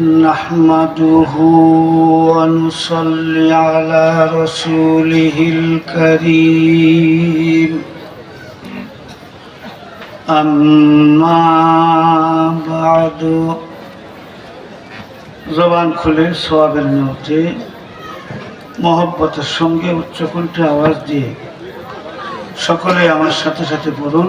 نحمده ونصلي على رسوله الكريم أما بعد জবান খুলে সোয়াবের নিয়তে মহব্বতের সঙ্গে উচ্চকণ্ঠে আওয়াজ দিয়ে সকলে আমার সাথে সাথে পড়ুন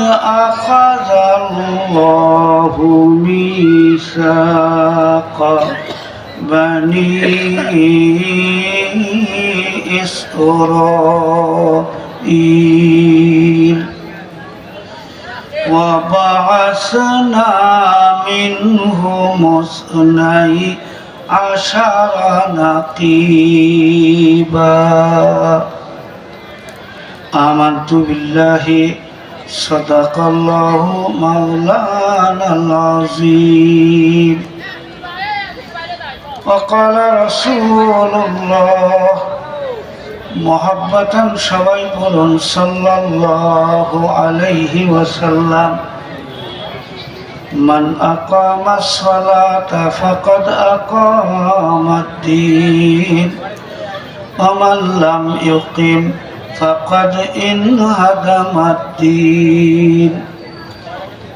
أخذ الله ميثاق بني إسرائيل. وبعثنا منهم اثني عشر نقيبا. آمنت بالله صدق الله مولانا العظيم وقال رسول الله محبة شويبر صلى الله عليه وسلم من أقام الصلاة فقد أقام الدين ومن لم يقم فقد انهدم الدين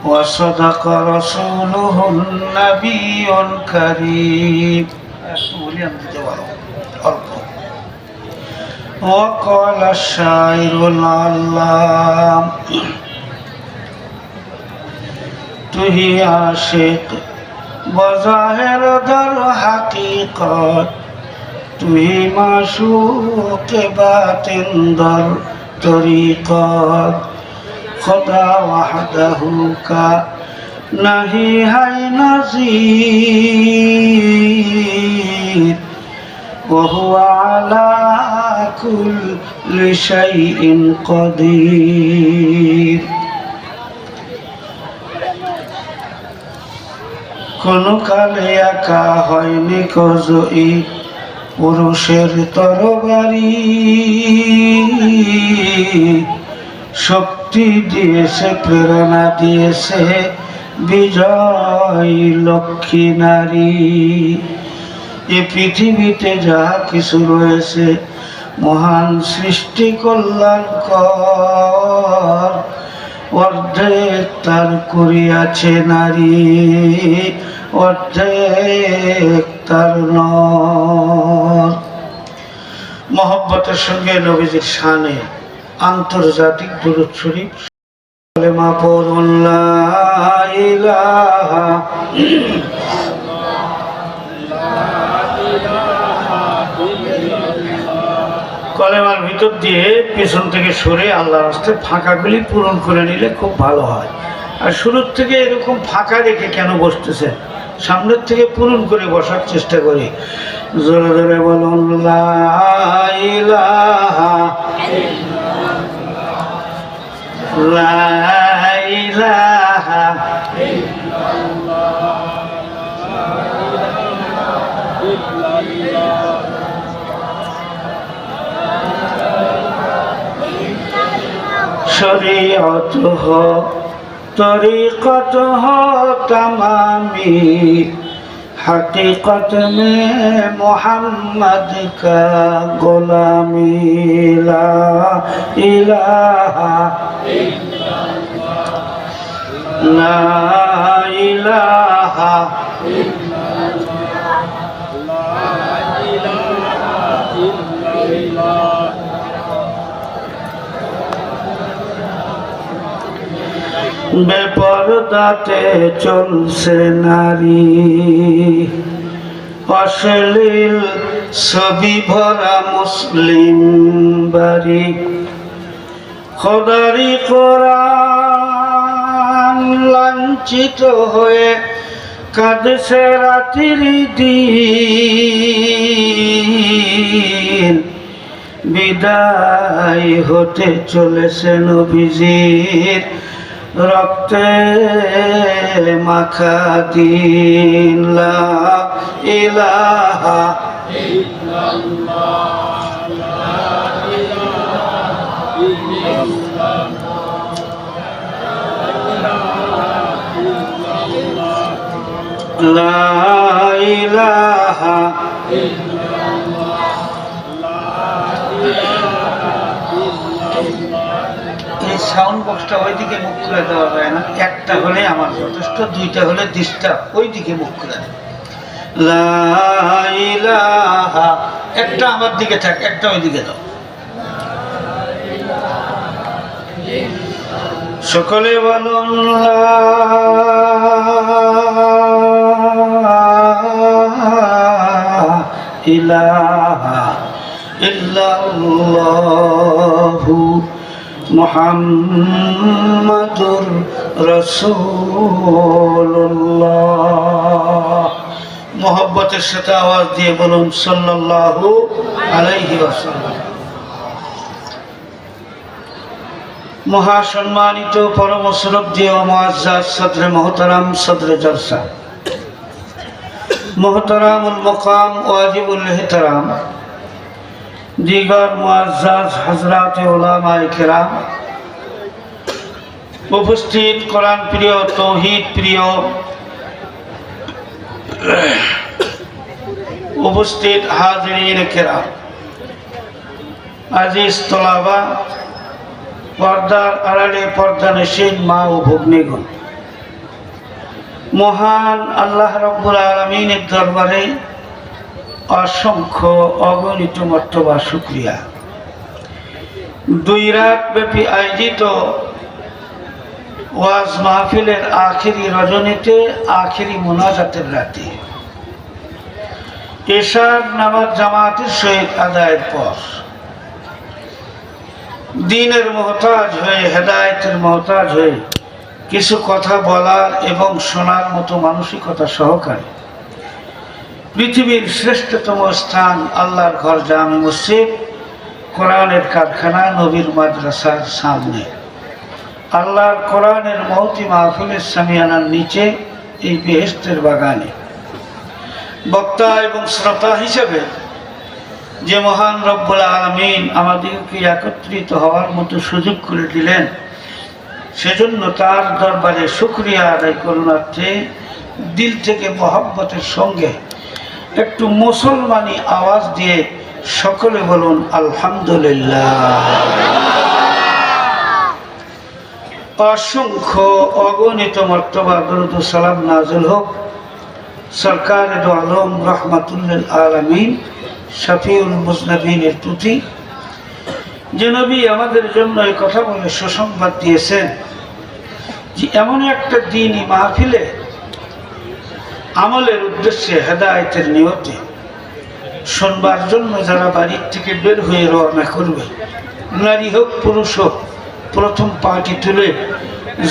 وصدق رسوله النبي الكريم وقال الشاعر العلام تهي عاشق بظاهر در حقيقات তুই মাসুকে বাতিন্দর তরিকত খোদা ওয়াহদাহু কা নাহি হাই নাজির وهو على كل شيء قدير কোন কালে একা হয়নি কজই পুরুষের তরবারি। শক্তি দিয়েছে, প্রেরণা দিয়েছে, বিজয় লক্ষ্মী নারী। এ পৃথিবীতে যা কিছু রয়েছে, মহান সৃষ্টি কল্যাণকর। অর্ধেক তার করিয়াছে নারী, অর্ধেক তার নর। সঙ্গে নবীজির শানে আন্তর্জাতিক দুরুদ মা পড়ুন কলেমার ভিতর দিয়ে পেছন থেকে সরে আল্লাহর রাস্তায় ফাঁকাগুলি পূরণ করে নিলে খুব ভালো হয়। আর শুরুর থেকে এরকম ফাঁকা রেখে কেন বসতেছে সামনের থেকে পূরণ করে বসার চেষ্টা করি। জোরে জোরে বলুন লা ইলাহা طریقت ہو تمامی حقیقت میں محمد کا غلامی لا الہ لا الہ বেপরদাতে চলছে নারী। অশ্লীল ছবি ভরা মুসলিম বাড়ি। খোদারি কোরআন লাঞ্ছিত হয়ে কাঁদছে রাতির দিন। বিদায় হতে চলেছে নবীজির রক্তে মাখা দিন লা ইলাহা লা ইলাহা এই সাউন্ড বক্সটা ওইদিকে মুখ করে দেওয়া যায় না। একটা হলে আমার যথেষ্ট, দুইটা হলে ডিস্টার্ব ওইদিকে মুখ করে একটা আমার দিকে থাক, একটা ওইদিকে দাও। সকলে বলুন ইলাহা ইল্লাল্লাহু মুহাম্মাদুর রাসূলুল্লাহ। মোহব্বতের সাথে আওয়াজ দিয়ে বলুন, সাল্লাল্লাহু আলাইহি ওয়াসাল্লাম। মহাসম্মানিত পরম শ্রদ্ধেয় মহাজাজ সদরে মহতারাম সদরে জলসা। মহতারামুল মকাম ওয়াজিবুল হেতারাম দিগর মুআজ্জাজ হজরত ওলামায়ে কেরাম উপস্থিত কোরআন প্রিয়, তৌহিদ প্রিয়, উপস্থিত হাজরিন কেরাম। আজিজ তোলাবা, পর্দার আড়ালে পর্দা নিষেধ মা ও ভগ্নীগণ। মহান আল্লাহ রব্বুল আলমিনের দরবারে অসংখ্য অগণিত মর্তবা শুক্রিয়া। দুই রাত ব্যাপী আয়োজিত ওয়াজ মাহফিলের আখেরি রজনীতে, আখেরি মোনাজাতের রাতে। এশার নামাজ জামাতের সহিত আদায়ের পর দিনের মহতাজ হয়ে, হেদায়তের মহতাজ হয়ে কিছু কথা বলার এবং শোনার মতো মানসিকতা সহকারে পৃথিবীর শ্রেষ্ঠতম স্থান, আল্লাহর ঘর জামে মসজিদ, কোরআনের কারখানা, নবীর মাদ্রাসার সামনে। আল্লাহর কোরআনের মহতি মাহফিলের সামিয়ানার নিচে এই বেহেস্তের বাগানে। বক্তা এবং শ্রোতা হিসেবে যে মহান রব্বুল আলমিন আমাদেরকে একত্রিত হওয়ার মতো সুযোগ করে দিলেন, সেজন্য তার দরবারে শুক্রিয়া আদায় করুণার্থে দিল থেকে মহব্বতের সঙ্গে একটু মুসলমানি আওয়াজ দিয়ে সকলে বলুন, আলহামদুলিল্লাহ। অসংখ্য অগণিত সালাম নাজুল হোক। সরকার আলম রহমাতুল্লিল আলমিন, শফিউল মুজনবিনের প্রতি যে নবী আমাদের জন্য এই কথা বলে সুসংবাদ দিয়েছেন যে, এমন একটা দিনই মাহফিলে আমলের উদ্দেশ্যে হেদায়তের নিয়তে শোনবার জন্য যারা বাড়ির থেকে বের হয়ে রওনা করবে, নারী হোক, পুরুষ হোক, প্রথম পাটি তুলে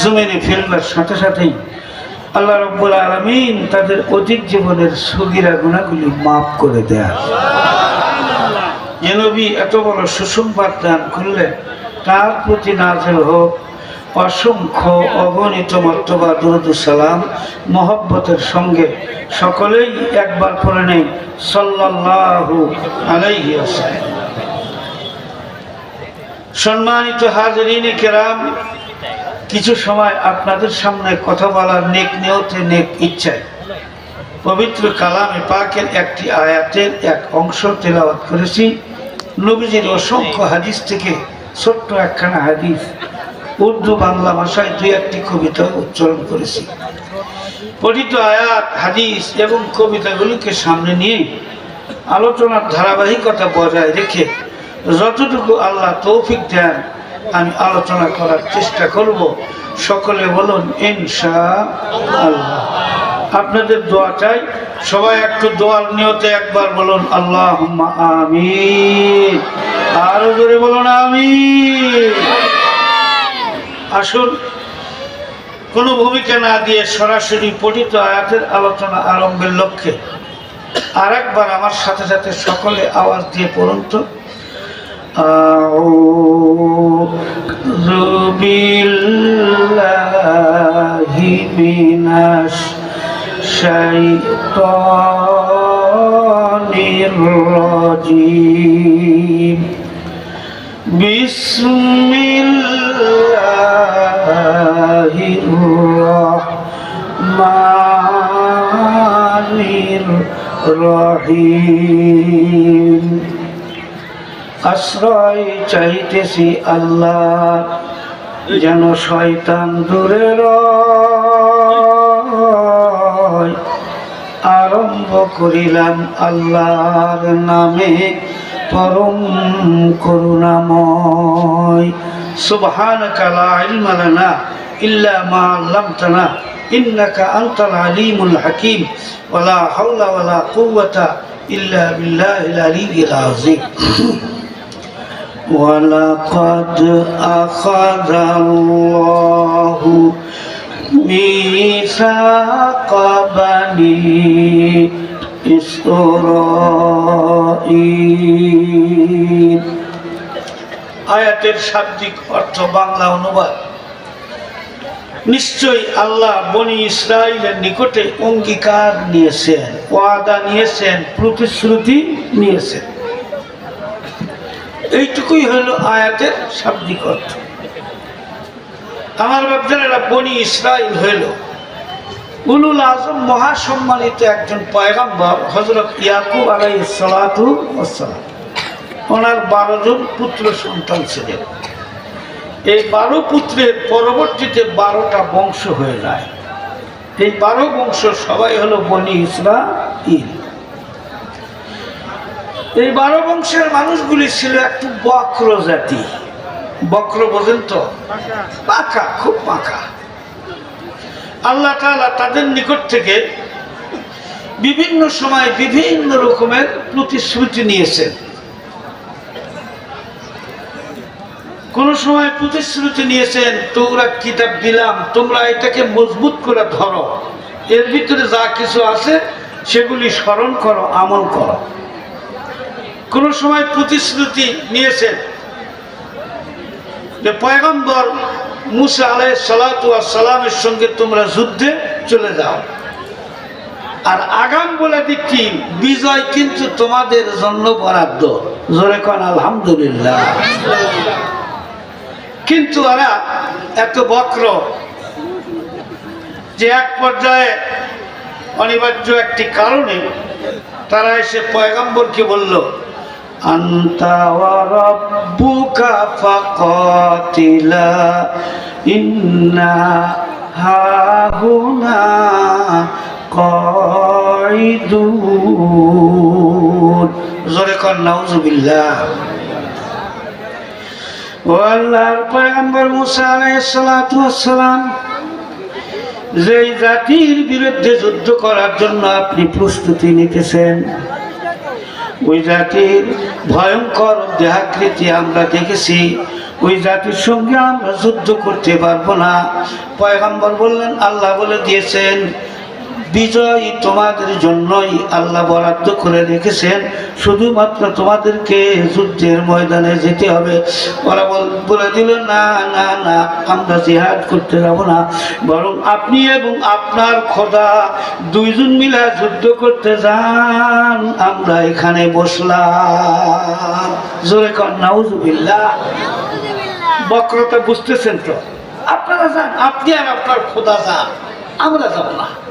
জমিনে ফেলবার সাথে সাথেই আল্লাহ রব্বুল আলমিন তাদের অধিক জীবনের সগিরা গুণাগুলি মাফ করে দেয়া। যে নবী এত বড় সুসংবাদ দান করলেন, তার প্রতি নাজেল হোক অসংখ্য অগণিত মর্তবা সালাম, মহব্বতের সঙ্গে সকলেই একবার পড়ে নেই, সাল্লাল্লাহু আলাইহি সম্মানিত হাজরিনে কেরাম, কিছু সময় আপনাদের সামনে কথা বলার নেক নিয়তে নেক ইচ্ছায় পবিত্র কালামে পাকের একটি আয়াতের এক অংশ তেলাওয়াত করেছি। নবীজির অসংখ্য হাদিস থেকে ছোট্ট একখানা হাদিস উর্দু বাংলা ভাষায় দুই একটি কবিতা উচ্চারণ করেছি। পঠিত আয়াত, হাদিস এবং কবিতাগুলিকে সামনে নিয়ে আলোচনার ধারাবাহিকতা বজায় রেখে যতটুকু আল্লাহ তৌফিক দেন, আমি আলোচনা করার চেষ্টা করব। সকলে বলুন ইনশা আল্লাহ আপনাদের দোয়া চাই। সবাই একটু দোয়ার নিয়তে একবার বলুন আল্লাহ আমি আরও জোরে বলুন, আমিন। আসুন, কোনো ভূমিকা না দিয়ে সরাসরি পঠিত আয়াতের আলোচনা আরম্ভের লক্ষ্যে আর একবার আমার সাথে সাথে সকলে আওয়াজ দিয়ে পড়ন্ত বিস্মিল রহিম আশ্রয় চাইতেছি আল্লাহ, যেন শয়তান দূরে আরম্ভ করিলাম আল্লাহর নামে পরম করুণাময়। সুবহানাকা কালা ইলমালানা ইল্লা মা আল্লামতানা। ইন্নাকা আনতাল আলিমুল হাকিম ওয়ালা হাওলা ওয়ালা কুওয়াতা ইল্লা বিল্লাহিল আলিয়্যিল আযীম ولقد أخذ الله ميثاق بني إسرائيل আয়াতের শাব্দিক অর্থ বাংলা অনুবাদ নিশ্চয়ই আল্লাহ বনি ইসরায়েলের নিকটে অঙ্গীকার নিয়েছেন, ওয়াদা নিয়েছেন, প্রতিশ্রুতি নিয়েছেন। এইটুকুই হলো আয়াতের শাব্দিক অর্থ। আমার বাপজানেরা বনি ইসরায়েল হইল। উলুল আজম মহাসম্মানিত একজন পয়গাম্বর হজরত ইয়াকুব আলাই সালাতু ওনার বারো জন পুত্র সন্তান ছিলেন। এই বারো পুত্রের পরবর্তীতে বারোটা বংশ হয়ে যায়। এই বারো বংশ সবাই হলো বনি ইসরাইল এই বারো বংশের মানুষগুলি ছিল একটু বক্র জাতি। বক্র বোঝেন তো? পাকা, খুব পাকা। আল্লাহ তালা তাদের নিকট থেকে বিভিন্ন সময় বিভিন্ন রকমের প্রতিশ্রুতি নিয়েছেন। কোন সময় প্রতিশ্রুতি নিয়েছেন, তোমরা কিতাব দিলাম, তোমরা এটাকে মজবুত করে ধরো। এর ভিতরে যা কিছু আছে, সেগুলি স্মরণ করো, আমল করো। কোন সময় প্রতিশ্রুতি নিয়েছেন যে, পয়গম্বর মুসা আলাই সালামের সঙ্গে তোমরা যুদ্ধে চলে যাও। আর আগাম বলে দিচ্ছি, বিজয় কিন্তু তোমাদের জন্য বরাদ্দ। জোরে কন, আলহামদুলিল্লাহ। কিন্তু ওরা এত বক্র যে এক পর্যায়ে অনিবার্য একটি কারণে তারা এসে পয়গম্বরকে বলল, আন্তা রাব্বুকা ফাকাতিলা, ইন্না জোরে কর নাউজুবিল্লাহ। ও আল্লাহর পয়গম্বর মুসা যেই জাতির বিরুদ্ধে যুদ্ধ করার জন্য আপনি প্রস্তুতি নিতেছেন, ওই জাতির ভয়ঙ্কর দেহাকৃতি আমরা দেখেছি, ওই জাতির সঙ্গে আমরা যুদ্ধ করতে পারব না। পয়গম্বর বললেন, আল্লাহ বলে দিয়েছেন বিজয় তোমাদের জন্যই আল্লাহ বরাদ্দ করে রেখেছেন। শুধুমাত্র তোমাদেরকে যুদ্ধের ময়দানে যেতে হবে। ওরা বল- দিল, না না না, আমরা জিহাদ করতে যাব না। বরং আপনি এবং আপনার খোদা দুইজন মিলে যুদ্ধ করতে যান। আমরা এখানে বসলাম। জোরে কর নাউজুবিল্লাহ বক্রতা বুঝতেছেন তো? আপনারা যান, আপনি আর আপনার খোদা যান। আমরা যাব না।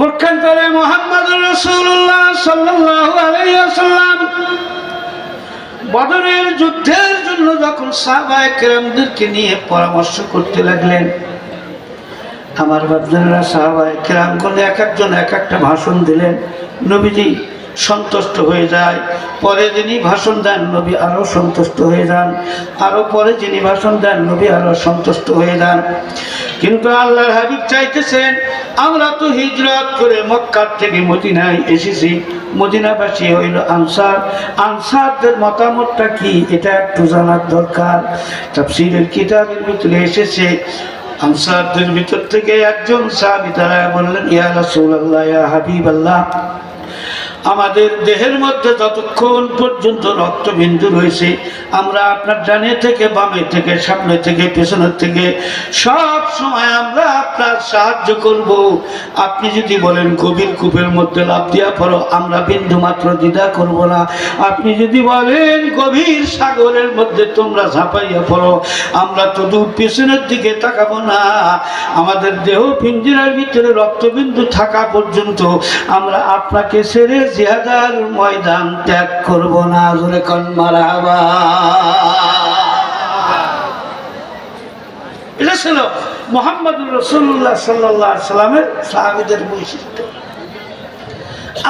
পক্ষান্তরে মোহাম্মদ রসুল্লাহ সাল্লাহ আলাইসাল্লাম বদরের যুদ্ধের জন্য যখন সাহাবায় কেরামদেরকে নিয়ে পরামর্শ করতে লাগলেন, আমার বাবজানেরা সাহাবায় কেরাম করলে এক একজন এক একটা ভাষণ দিলেন, নবীজি সন্তুষ্ট হয়ে যায়। পরে যিনি ভাষণ দেন, নবী আরও সন্তুষ্ট হয়ে যান। আরও পরে যিনি ভাষণ দেন, নবী আরও সন্তুষ্ট হয়ে যান। কিন্তু আল্লাহর হাবিব চাইতেছেন, আমরা তো হিজরত করে মক্কার থেকে মদিনায় এসেছি। মদিনাবাসী হইল আনসার। আনসারদের মতামতটা কি, এটা একটু জানার দরকার। তাফসীরের কিতাবের ভিতরে এসেছে, আনসারদের ভিতর থেকে একজন সাহাবী তারা বললেন, ইয়া রাসূলুল্লাহ, ইয়া হাবিবাল্লাহ। আমাদের দেহের মধ্যে যতক্ষণ পর্যন্ত রক্তবিন্দু রয়েছে, আমরা আপনার ডানে থেকে বামে থেকে, সামনে থেকে, পেছনের থেকে, সব সময় আমরা আপনার সাহায্য করব। আপনি যদি বলেন, গভীর কূপের মধ্যে লাভ দিয়া পড়ো, আমরা বিন্দু মাত্র দ্বিধা করব না। আপনি যদি বলেন, গভীর সাগরের মধ্যে তোমরা ঝাঁপাইয়া পড়ো, আমরা তো দু পেছনের দিকে তাকাবো না। আমাদের দেহ পিঞ্জিরার ভিতরে রক্তবিন্দু থাকা পর্যন্ত আমরা আপনাকে ছেড়ে জিহাদার ময়দান ত্যাগ করব না, জোরে কন মারাবা এটা ছিল রসুল্লাহ সাল্লাহ সাল্লামের সাহাবিদের বৈশিষ্ট্য।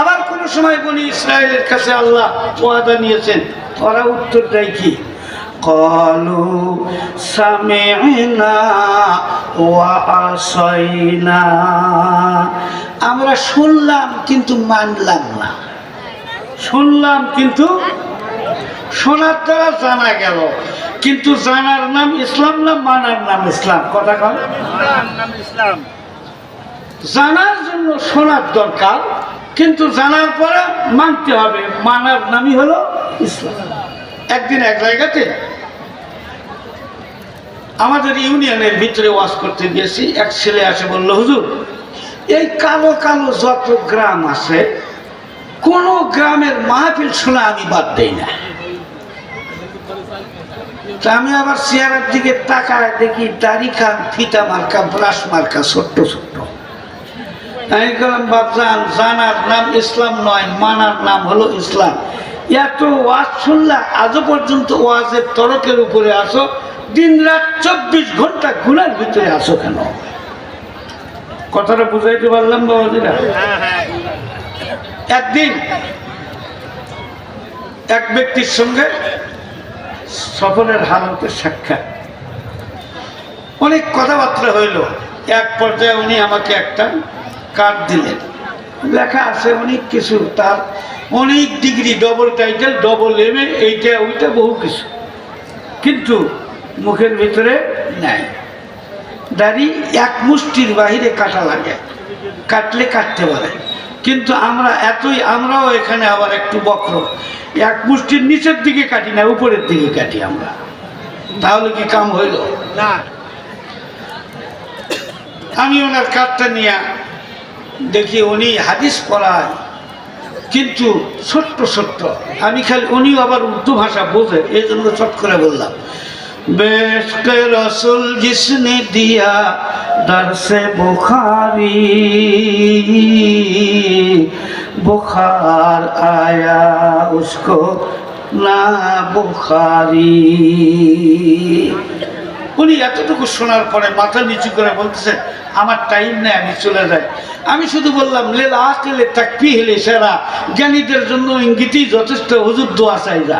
আবার কোন সময় বনি ইসরায়েলের কাছে আল্লাহ ওয়াদা নিয়েছেন, ওরা উত্তর দেয় কি? কলু ওয়া আসাইনা আমরা শুনলাম কিন্তু মানলাম না। শুনলাম কিন্তু শোনার দ্বারা জানা গেল, কিন্তু জানার নাম ইসলাম না মানার নাম ইসলাম? কথা কন। ইসলাম জানার জন্য শোনার দরকার, কিন্তু জানার পরে মানতে হবে। মানার নামই হলো ইসলাম। একদিন এক জায়গাতে আমাদের ইউনিয়নের ভিতরে ওয়াজ করতে গিয়েছি, এক ছেলে আসে বলল, হুজুর এই কালো কালো যত গ্রাম আছে, কোন গ্রামের মাহফিল শোনা আমি বাদ দেই না। আমি আবার চেয়ারের দিকে তাকায় দেখি দাড়ি খান ফিতা মার্কা, ব্রাশ মার্কা, ছোট্ট ছোট্ট। আমি বললাম বাবজান জানার নাম ইসলাম নয়, মানার নাম হলো ইসলাম। এত ওয়াজ শুনলা আজও পর্যন্ত ওয়াজের তরকের উপরে আসো দিন রাত চব্বিশ ঘণ্টা গুনার ভিতরে আসো কেন? কথাটা বুঝাইতে পারলাম বাবাজিরা? একদিন এক ব্যক্তির সঙ্গে সফরের হালতের সাক্ষাৎ। অনেক কথাবার্তা হইল। এক পর্যায়ে উনি আমাকে একটা কার্ড দিলেন। লেখা আছে অনেক কিছু, তার অনেক degree double title double M এইটা, ওইটা বহু কিছু। কিন্তু মুখের ভিতরে নাই। দাড়ি এক মুষ্টির বাহিরে কাটা লাগে। কাটলে কাটতে পারে কিন্তু আমরা এতই আমরাও এখানে আবার একটু বক্র। এক মুষ্টির নিচের দিকে কাটি না উপরের দিকে কাটি আমরা। তাহলে কি কাম হইল? না। আমি ওনার কার্ডটা নিয়ে দেখি উনি হাদিস পড়ায় কিন্তু ছোট্ট ছোট্ট আমি খালি উনিও আবার উর্দু ভাষা বোঝে এই জন্য চট করে বললাম। বেশকে রসুল জিসনে দিয়া দরসে বুখারি बुखार आया उसको না বুখারি উনি এতটুকু শোনার পরে মাথা নিচু করে বলতেছে আমার টাইম নেই আমি চলে যাই আমি শুধু বললাম লেল আকেলে তাকপি হেলে সেরা জ্ঞানীদের জন্য ইঙ্গিতই যথেষ্ট হুজুর দোয়া চাই যা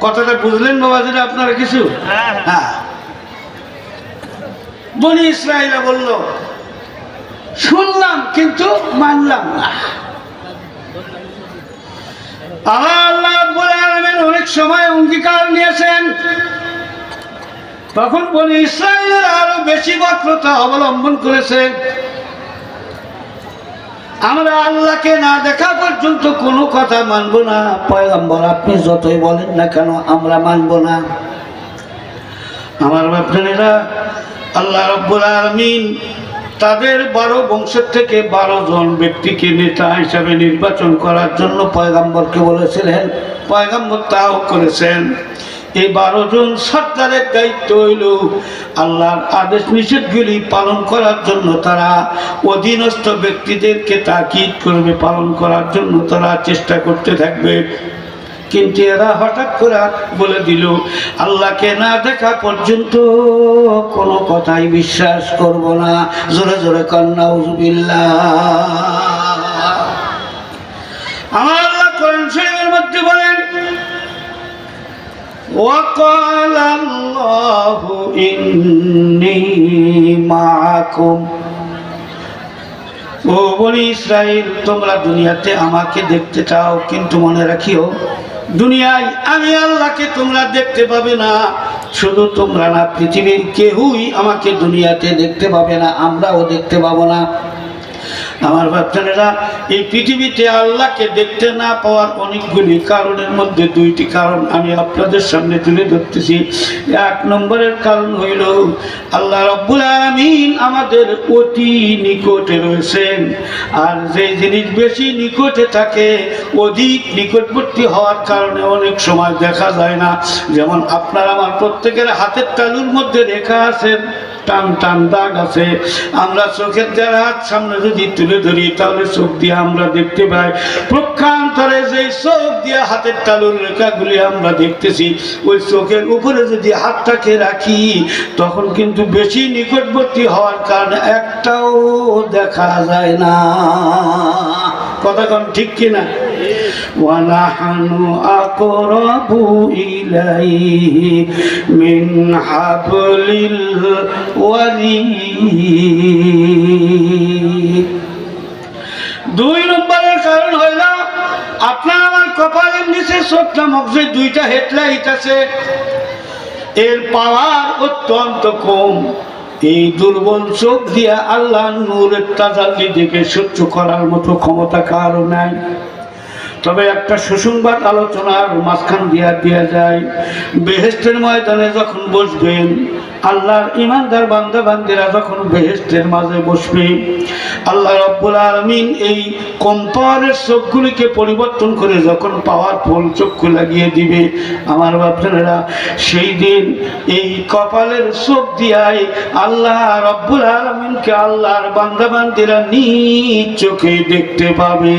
কথাটা বুঝলেন বাবাজিরা আপনারা কিছু? হ্যাঁ, হ্যাঁ। হ্যাঁ। বনি ইসরায়েলা বলল শুনলাম কিন্তু মানলাম না। আল্লাহ আল্লাহ রাব্বুল আলামিন অনেক সময় অঙ্গীকার নিয়েছেন। তখন বনি ইসরায়েলের আরও বেশি বক্রতা অবলম্বন করেছে। আমরা আল্লাহকে না দেখা পর্যন্ত কোনো কথা মানব না। পয়গম্বর, আপনি যতই বলেন না কেন, আমরা মানব না। আমার বাপনেরা আল্লাহ রব্বুল আলমিন তাদের বারো বংশের থেকে বারো জন ব্যক্তিকে নেতা হিসাবে নির্বাচন করার জন্য পয়গাম্বরকে বলেছিলেন। পয়গাম্বর তাও করেছেন। এই বারো জন সরকারের দায়িত্ব হইল আল্লাহর আদেশ নিষেধগুলি পালন করার জন্য তারা অধীনস্থ ব্যক্তিদেরকে তাকিদ করবে, পালন করার জন্য তারা চেষ্টা করতে থাকবে। কিন্তু এরা হঠাৎ করে বলে দিল, আল্লাহকে না দেখা পর্যন্ত কোনো কথাই বিশ্বাস করব না। জোরে জোরে কন্যা উজুবিল্লাহ আমার আল্লাহ কোরআন শরীফের মধ্যে বলেন وقال الله إني معكم ও বলি ইসরায়েল তোমরা দুনিয়াতে আমাকে দেখতে চাও কিন্তু মনে রাখিও দুনিয়ায় আমি আল্লাহকে তোমরা দেখতে পাবে না শুধু তোমরা না পৃথিবীর কেউই আমাকে দুনিয়াতে দেখতে পাবে না আমরাও দেখতে পাবো না আমার বাচ্চারা এই পৃথিবীতে আল্লাহকে দেখতে না পাওয়ার অনেকগুলি কারণের মধ্যে দুইটি কারণ আমি আপনাদের সামনে তুলে ধরতেছি। এক নম্বরের কারণ হইল, আল্লাহ রব্বুল আলমিন আমাদের অতি নিকটে রয়েছেন। আর যে জিনিস বেশি নিকটে থাকে, অধিক নিকটবর্তী হওয়ার কারণে অনেক সময় দেখা যায় না। যেমন আপনার আমার প্রত্যেকের হাতের তালুর মধ্যে রেখা আছে। টান টান দাগ আছে আমরা চোখের দ্বারা হাত সামনে যদি তুলে ধরি তাহলে চোখ দিয়ে আমরা দেখতে পাই প্রক্ষান্তরে যে চোখ দিয়ে হাতের তালুর রেখাগুলি আমরা দেখতেছি ওই চোখের উপরে যদি হাতটাকে রাখি তখন কিন্তু বেশি নিকটবর্তী হওয়ার কারণে একটাও দেখা যায় না কথা কন ঠিক কিনা ونحن أقرب إليه من حبل الوريد দুই নম্বরের কারণ হইল, আপনার আমার কপালের নিচে চোখ নামক যে দুইটা হেডলাইট আছে। এর পাওয়ার অত্যন্ত কম। এই দুর্বল চোখ দিয়ে আল্লাহ নূরের তাজাল্লি দেখে সহ্য করার মতো ক্ষমতা কারও নাই। তবে একটা সুসংবাদ আলোচনার মাঝখান দিয়া দেওয়া যায়। বেহেস্তের ময়দানে যখন বসবেন, আল্লাহর ইমানদার বান্দা বান্দিরা যখন বেহেস্তের মাঝে বসবে, আল্লাহ রব্বুল আলমিন এই কম পাওয়ারের চোখগুলিকে পরিবর্তন করে যখন পাওয়ার ফুল চক্ষু লাগিয়ে দিবে, আমার বাপনেরা সেই দিন এই কপালের চোখ দিয়াই আল্লাহ রব্বুল আলমিনকে আল্লাহর বান্দা বান্দিরা নিজ চোখে দেখতে পাবে।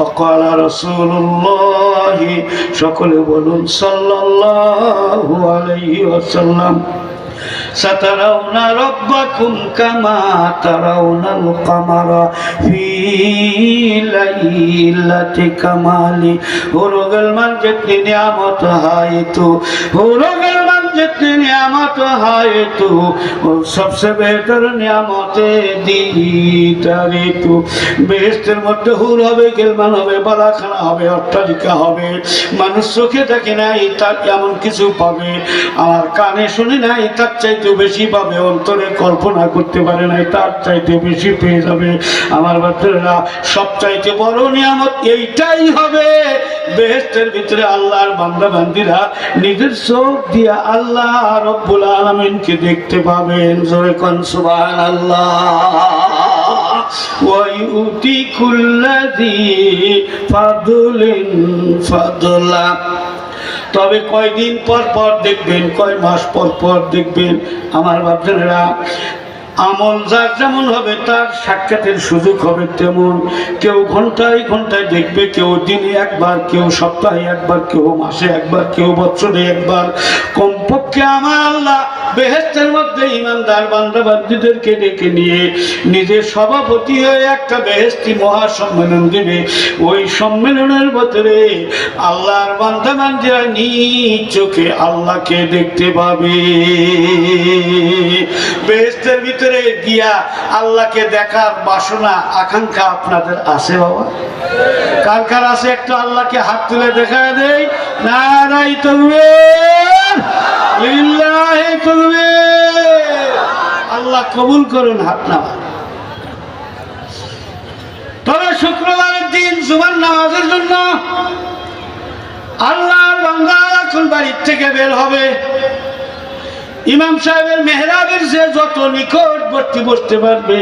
وقال رسول الله সকলে বলুন সাল্লাল্লাহু আলাইহি ওয়াসাল্লাম سترون ربكم كما ترون القمر في ليلة كمال هرغل من جتني نعمت هايتو هرغل من जितनी नियामत है तू सबसे बेहतर नियामतें दी তারে তু বেহেস্তের মধ্যে হুর হবে গেলমান হবে বালাখানা হবে অট্টালিকা হবে মানুষ চোখে দেখে নাই তার এমন কিছু পাবে আর কানে শুনে নাই তার চাইতে বেশি পাবে অন্তরে কল্পনা করতে পারে নাই তার চাইতে বেশি পেয়ে যাবে আমার বাচ্চারা সব চাইতে বড় নিয়ামত এইটাই হবে বেহেস্তের ভিতরে আল্লাহর বান্দা বান্দিরা নিজের চোখ দিয়া আল্লাহ আল্লাহ রব্বুল আলমিনকে দেখতে পাবেন। জোরে কন সুবান আল্লাহ ওয়ুতি কুল্লাদি ফাদুলিন ফাদুলা। তবে কয়দিন পর পর দেখবেন, কয় মাস পর পর দেখবেন, আমার বাপজনেরা আমল যার যেমন হবে, তার সাক্ষাতের সুযোগ হবে তেমন। কেউ ঘন্টায় ঘন্টায় দেখবে, কেউ দিনে একবার, কেউ সপ্তাহে একবার, কেউ মাসে একবার, কেউ বছরে একবার। কমপক্ষে আমার আল্লাহ বেহেস্তের মধ্যে ইমানদার বান্দাবান্দিদেরকে ডেকে নিয়ে নিজের সভাপতি হয়ে একটা বেহেস্তি মহাসম্মেলন দেবে। ওই সম্মেলনের ভেতরে আল্লাহর বান্দাবান্দিরা নিজ চোখে আল্লাহকে দেখতে পাবে। বেহেস্তের ভিতরে গিয়া আল্লাহকে দেখার বাসনা, আকাঙ্ক্ষা আপনাদের আছে বাবা? কার কার আছে? একটু আল্লাহকে হাত তুলে দেখা দেই। না নাই তবে আল্লাহ কবুল করুন হাত নামা তবে শুক্রবারের দিন জুমার নামাজের জন্য আল্লাহর বান্দা এখন বাড়ির থেকে বের হবে। ইমাম সাহেবের মেহরাবের যে যত নিকটবর্তী বসতে পারবে,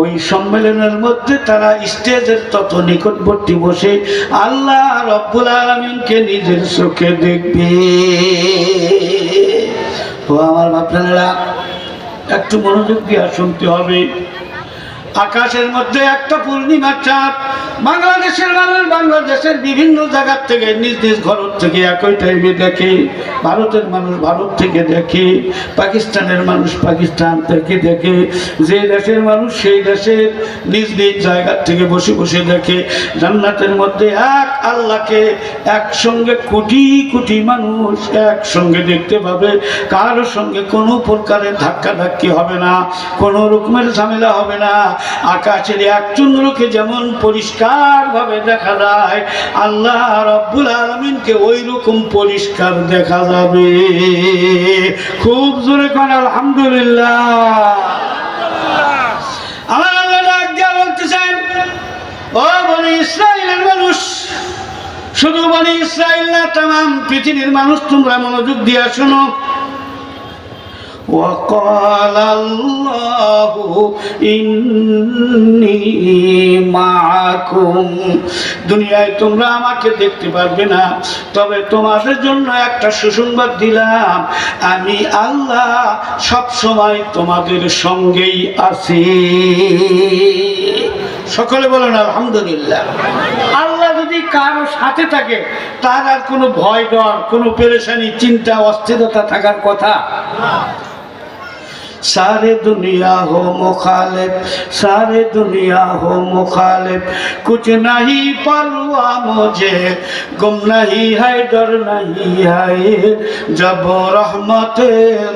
ওই সম্মেলনের মধ্যে তারা স্টেজের তত নিকটবর্তী বসে আল্লাহ রব্বুল আলমিনকে নিজের চোখে দেখবে। ও আমার আপনারা একটু মনোযোগ দিয়ে শুনতে হবে। আকাশের মধ্যে একটা পূর্ণিমার চাঁদ। বাংলাদেশের মানুষ বাংলাদেশের বিভিন্ন জায়গার থেকে, নিজ নিজ ঘর থেকে একই টাইমে দেখে। ভারতের মানুষ ভারত থেকে দেখে, পাকিস্তানের মানুষ পাকিস্তান থেকে দেখে। যে দেশের মানুষ সেই দেশের নিজ নিজ জায়গার থেকে বসে বসে দেখে। জান্নাতের মধ্যে এক আল্লাহকে একসঙ্গে কোটি কোটি মানুষ একসঙ্গে দেখতে পাবে। কারোর সঙ্গে কোনো প্রকারের ধাক্কা ধাক্কি হবে না, কোনো রকমের ঝামেলা হবে না। আকাশের এক চন্দ্রকে যেমন পরিষ্কারভাবে দেখা যায়, আল্লাহ রব্বুল আলমিনকে ওই রকম পরিষ্কার দেখা যাবে। খুব জোরে কন, আলহামদুলিল্লাহ। আমার আল্লাহ ডাক দিয়া বলতেছেন, ও বনি ইসরায়েলের মানুষ, শুধু বনি ইসরায়েল না, তাম, পৃথিবীর মানুষ, তোমরা মনোযোগ দিয়া শোনো। وقال الله إني معكم দুনিয়ায় তোমরা আমাকে দেখতে পারবে না তবে তোমাদের জন্য একটা সুসংবাদ দিলাম আমি আল্লাহ সব সময় তোমাদের সঙ্গেই আছি সকলে বলেন আলহামদুলিল্লাহ আল্লাহ যদি কারো সাথে থাকে তার আর কোনো ভয় ডর কোনো পেরেশানি চিন্তা অস্থিরতা থাকার কথা सारे दुनिया हो मुखालिफ सारे दुनिया हो मुखालिफ कुछ नहीं परवा मुझे गुम नहीं है डर नहीं है जब रहमत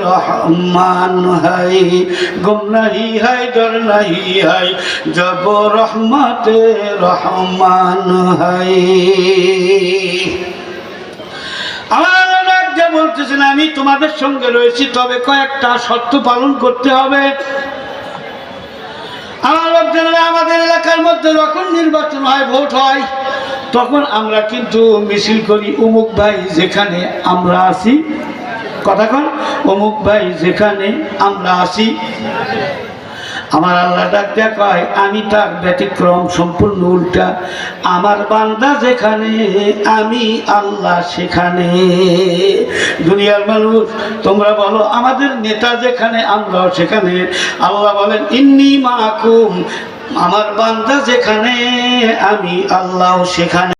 रहमान है गुम नहीं है डर नहीं है जब रहमत रहमान है आ বলতেছেন আমি তোমাদের সঙ্গে রয়েছি, তবে কয়েকটা শর্ত পালন করতে হবে। আমার আমাদের এলাকার মধ্যে যখন নির্বাচন হয়, ভোট হয়, তখন আমরা কিন্তু মিছিল করি, অমুক ভাই যেখানে আমরা আছি। কথা কন, অমুক ভাই যেখানে আমরা আছি। আমার আল্লাহ ডাক দেয়া কয়, আমি তার ব্যতিক্রম সম্পূর্ণ উল্টা। আমার বান্দা যেখানে, আমি আল্লাহ সেখানে। দুনিয়ার মানুষ, তোমরা বলো, আমাদের নেতা যেখানে, আমরাও সেখানে। আল্লাহ বলেন, ইন্নি মাকুম আমার বান্দা যেখানে, আমি আল্লাহ সেখানে।